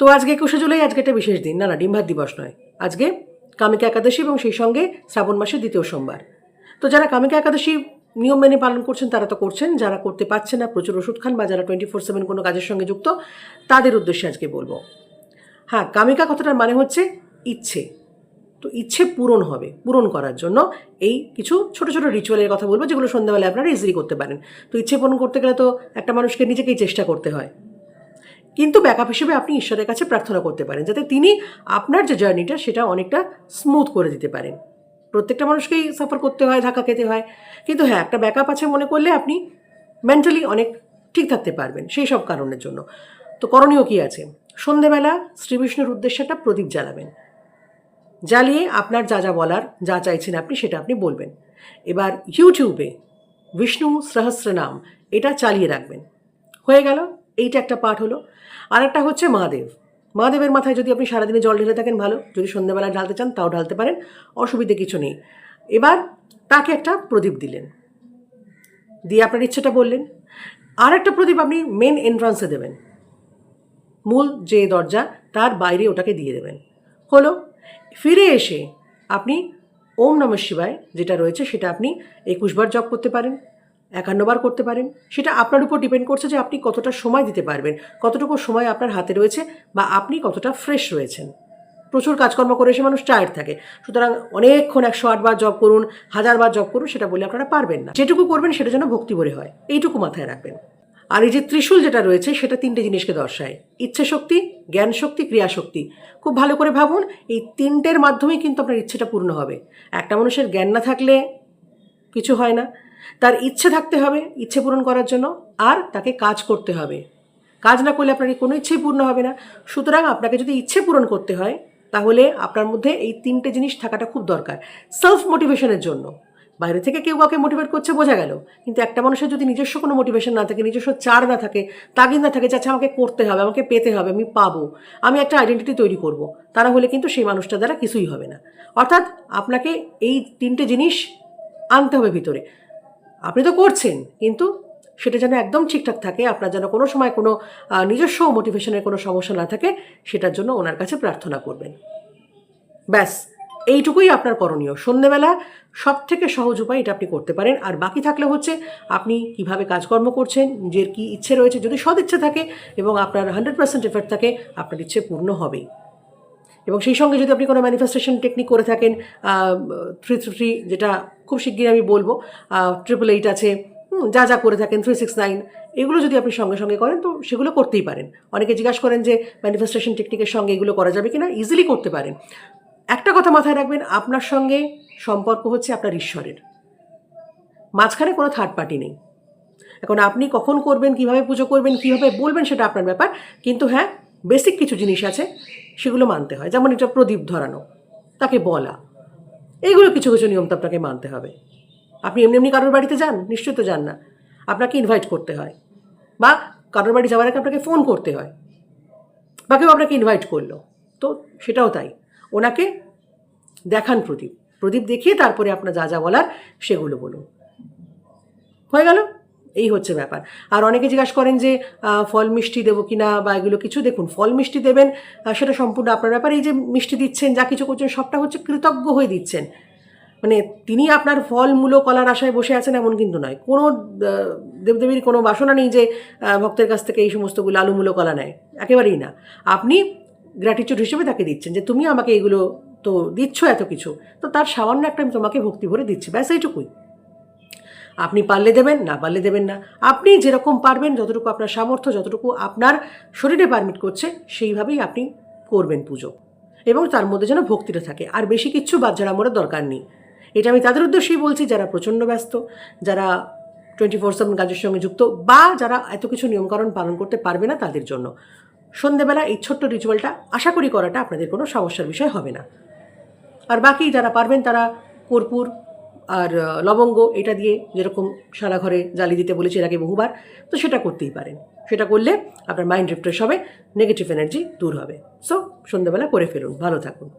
তো আজকে একুশে জুলাই, আজকে একটা বিশেষ দিন। না না, ডিম দিবস নয়। আজকে কামিকা একাদশী এবং সেই সঙ্গে শ্রাবণ মাসের দ্বিতীয় সোমবার। তো যারা কামিকা একাদশী নিয়ম মেনে পালন করছেন, তারা তো করছেন। যারা করতে পারছে না, প্রচুর ওষুধ খান বা যারা টোয়েন্টি ফোর সেভেন কোনো কাজের সঙ্গে যুক্ত, তাদের উদ্দেশ্যে আজকে বলব। হ্যাঁ কামিকা কথাটার মানে হচ্ছে ইচ্ছে। তো ইচ্ছে পূরণ হবে, পূরণ করার জন্য এই কিছু ছোট ছোট রিচুয়ালের কথা বলব, যেগুলো সন্ধ্যাবেলায় আপনারা ইজিলি করতে পারেন। তো ইচ্ছে পূরণ করতে গেলে তো একটা মানুষকে নিজেকেই চেষ্টা করতে হয়। কিন্তু ব্যাকআপ হিসেবে আপনি ঈশ্বরের কাছে প্রার্থনা করতে পারেন, যাতে তিনি আপনার যে জার্নিটা সেটা অনেকটা স্মুথ করে দিতে পারেন। প্রত্যেকটা মানুষকেই সাফার করতে হয়, ধাক্কা খেতে হয়। কিন্তু হ্যাঁ একটা ব্যাকআপ আছে মনে করলে আপনি মেন্টালি অনেক ঠিক থাকতে পারবেন, সেই সব কারণের জন্য। তো করণীয় কী আছে? সন্ধেবেলা শ্রী বিষ্ণুর উদ্দেশ্যে একটা প্রদীপ জ্বালাবেন। জ্বালিয়ে আপনার যা যা বলার, যা চাইছেন আপনি, সেটা আপনি বলবেন। এবার ইউটিউবে বিষ্ণু সহস্র নাম এটা চালিয়ে রাখবেন। হয়ে গেল, এইটা একটা পাঠ হলো। আর একটা হচ্ছে মহাদেব। মহাদেবের মাথায় যদি আপনি সারাদিনে জল ঢেলে থাকেন ভালো, যদি সন্ধ্যাবেলা ঢালতে চান তাও ঢালতে পারেন, অসুবিধে কিছু নেই। এবার তাকে একটা প্রদীপ দিলেন। দিয়ে আপনার ইচ্ছেটা বললেন। আর একটা প্রদীপ আপনি মেন এন্ট্রান্সে দেবেন। মূল যে দরজা, তার বাইরে ওটাকে দিয়ে দেবেন। হলো, ফিরে এসে আপনি ওম নম শিবায় যেটা রয়েছে সেটা আপনি একুশবার জপ করতে পারেন। একান্নবার করতে পারেন। সেটা আপনার উপর ডিপেন্ড করছে যে আপনি কতটা সময় দিতে পারবেন, কতটুকু সময় আপনার হাতে রয়েছে বা আপনি কতটা ফ্রেশ রয়েছেন। প্রচুর কাজকর্ম করে এসে মানুষ টায়ার্ড থাকে। সুতরাং অনেকক্ষণ একশো আটবার জব করুন হাজারবার জব করুন, সেটা বলে আপনারা পারবেন না। যেটুকু করবেন সেটা যেন ভক্তি ভরে হয়। এইটুকু মাথায় রাখবেন। আর এই যে ত্রিশূল যেটা রয়েছে, সেটা তিনটে জিনিসকে দর্শায়। ইচ্ছে শক্তি, জ্ঞান শক্তি, ক্রিয়া শক্তি। খুব ভালো করে ভাবুন, এই তিনটের মাধ্যমেই কিন্তু আপনার ইচ্ছেটা পূর্ণ হবে। একটা মানুষের জ্ঞান না থাকলে কিছু হয় না। তার ইচ্ছে থাকতে হবে, ইচ্ছে পূরণ করার জন্য, আর তাকে কাজ করতে হবে। কাজ না করলে আপনার কোনো ইচ্ছেই পূর্ণ হবে না। সুতরাং আপনাকে যদি ইচ্ছে পূরণ করতে হয়, তাহলে আপনার মধ্যে এই তিনটে জিনিস থাকাটা খুব দরকার। সেলফ মোটিভেশনের জন্য। বাইরে থেকে কেউ কাউকে মোটিভেট করছে বোঝা গেল। কিন্তু একটা মানুষের যদি নিজস্ব কোনো মোটিভেশন না থাকে, নিজস্ব চার না থাকে, তাগিদ না থাকে যে আচ্ছা আমাকে করতে হবে, আমাকে পেতে হবে, আমি পাবো, আমি একটা আইডেন্টিটি তৈরি করব তারা হলে কিন্তু সেই মানুষটা দ্বারা কিছুই হবে না। অর্থাৎ আপনাকে এই তিনটে জিনিস আনতে হবে ভিতরে। আপনি তো করছেন, কিন্তু সেটা যেন একদম ঠিকঠাক থাকে, আপনার যেন কোনো সময় কোনো নিজস্ব মোটিভেশনের কোনো সমস্যা না থাকে, সেটার জন্য ওনার কাছে প্রার্থনা করবেন। ব্যাস, এইটুকুই আপনার করণীয়। সন্ধেবেলা সব থেকে সহজ উপায় এটা আপনি করতে পারেন। আর বাকি থাকলে হচ্ছে আপনি কীভাবে কাজকর্ম করছেন, নিজের কি ইচ্ছে রয়েছে, যদি সদ ইচ্ছে থাকে এবং আপনার হান্ড্রেড পার্সেন্ট এফেক্ট থাকে, আপনার ইচ্ছে পূর্ণ হবেই। এবং সেই সঙ্গে যদি আপনি কোনো ম্যানিফেস্টেশন টেকনিক করে থাকেন থ্রি থ্রি যেটা খুব শিগগিরই আমি বলব ট্রিপল এইট আছে যা যা করে থাকেন থ্রি সিক্স নাইন এগুলো যদি আপনি সঙ্গে সঙ্গে করেন তো সেগুলো করতেই পারেন। অনেকে জিজ্ঞাসা করেন যে ম্যানিফেস্টেশন টেকনিকের সঙ্গে এগুলো করা যাবে কি না ইজিলি করতে পারেন। একটা কথা মাথায় রাখবেন, আপনার সঙ্গে সম্পর্ক হচ্ছে আপনার ঈশ্বরের। মাঝখানে কোনো থার্ড পার্টি নেই। এখন আপনি কখন করবেন, কীভাবে পুজো করবেন, কীভাবে বলবেন সেটা আপনার ব্যাপার। কিন্তু হ্যাঁ বেসিক কিছু জিনিস আছে, সেগুলো মানতে হয়। যেমন এটা প্রদীপ ধরানো, তাকে বলা। এইগুলো কিছু কিছু নিয়ম তো আপনাকে মানতে হবে। আপনি এমনি এমনি কারোর বাড়িতে যান, নিশ্চয়ই তো যান না। আপনাকে ইনভাইট করতে হয়। বা কারোর বাড়ি যাওয়ার আগে আপনাকে ফোন করতে হয়। বা কেউ আপনাকে ইনভাইট করল। তো সেটাও তাই। ওনাকে দেখান প্রদীপ। প্রদীপ দেখিয়ে তারপরে আপনার যা যা বলার সেগুলো বলুন। হয়ে গেল? এই হচ্ছে ব্যাপার। আর অনেকে জিজ্ঞাসা করেন যে ফল মিষ্টি দেবো কিনা বা এগুলো কিছু, দেখুন, ফল মিষ্টি দেবেন সেটা সম্পূর্ণ আপনার ব্যাপার। এই যে মিষ্টি দিচ্ছেন, যা কিছু করছেন, সবটা হচ্ছে কৃতজ্ঞ হয়ে দিচ্ছেন। মানে তিনি আপনার ফল মূলো কলার আশায় বসে আছেন এমন কিন্তু নয়। কোনো দেবদেবীর কোনো বাসনা নেই যে ভক্তের কাছ থেকে এই সমস্তগুলো আলু মূলো কলা নেয়। একেবারেই না। আপনি গ্র্যাটিটিউড হিসেবে তাকে দিচ্ছেন যে, তুমি আমাকে এগুলো তো দিচ্ছ এত কিছু। তো তার সামান্য একটা আমি তোমাকে ভক্তি ভরে দিচ্ছি। ব্যাস, এইটুকুই। আপনি পারলে দেবেন, না পারলে দেবেন না। আপনি যেরকম পারবেন, যতটুকু আপনার সামর্থ্য, যতটুকু আপনার শরীরে পারমিট করছে, সেইভাবেই আপনি করবেন পুজো। এবং তার মধ্যে যেন ভক্তিটা থাকে। আর বেশি কিচ্ছু ঝাড়া মোড়ার দরকার নেই। এটা আমি তাদের উদ্দেশ্যেই বলছি, যারা প্রচণ্ড ব্যস্ত, যারা টোয়েন্টি ফোর সেভেন কাজের সঙ্গে যুক্ত, বা যারা এত কিছু নিয়মকানুন পালন করতে পারবে না তাদের জন্য। সন্ধেবেলা এই ছোট্ট রিচুয়ালটা আশা করি করাটা আপনাদের কোনো সমস্যার বিষয় হবে না। আর বাকি যারা পারবেন, তারা কর্পূর আর লবঙ্গ এটা দিয়ে যেরকম সারা ঘরে জ্বালিয়ে দিতে বলেছি এর আগে বহুবার, তো সেটা করতেই পারেন। সেটা করলে আপনার মাইন্ড রিফ্রেশ হবে নেগেটিভ এনার্জি দূর হবে। সো সন্ধ্যাবেলা করে ফেলুন। ভালো থাকুন।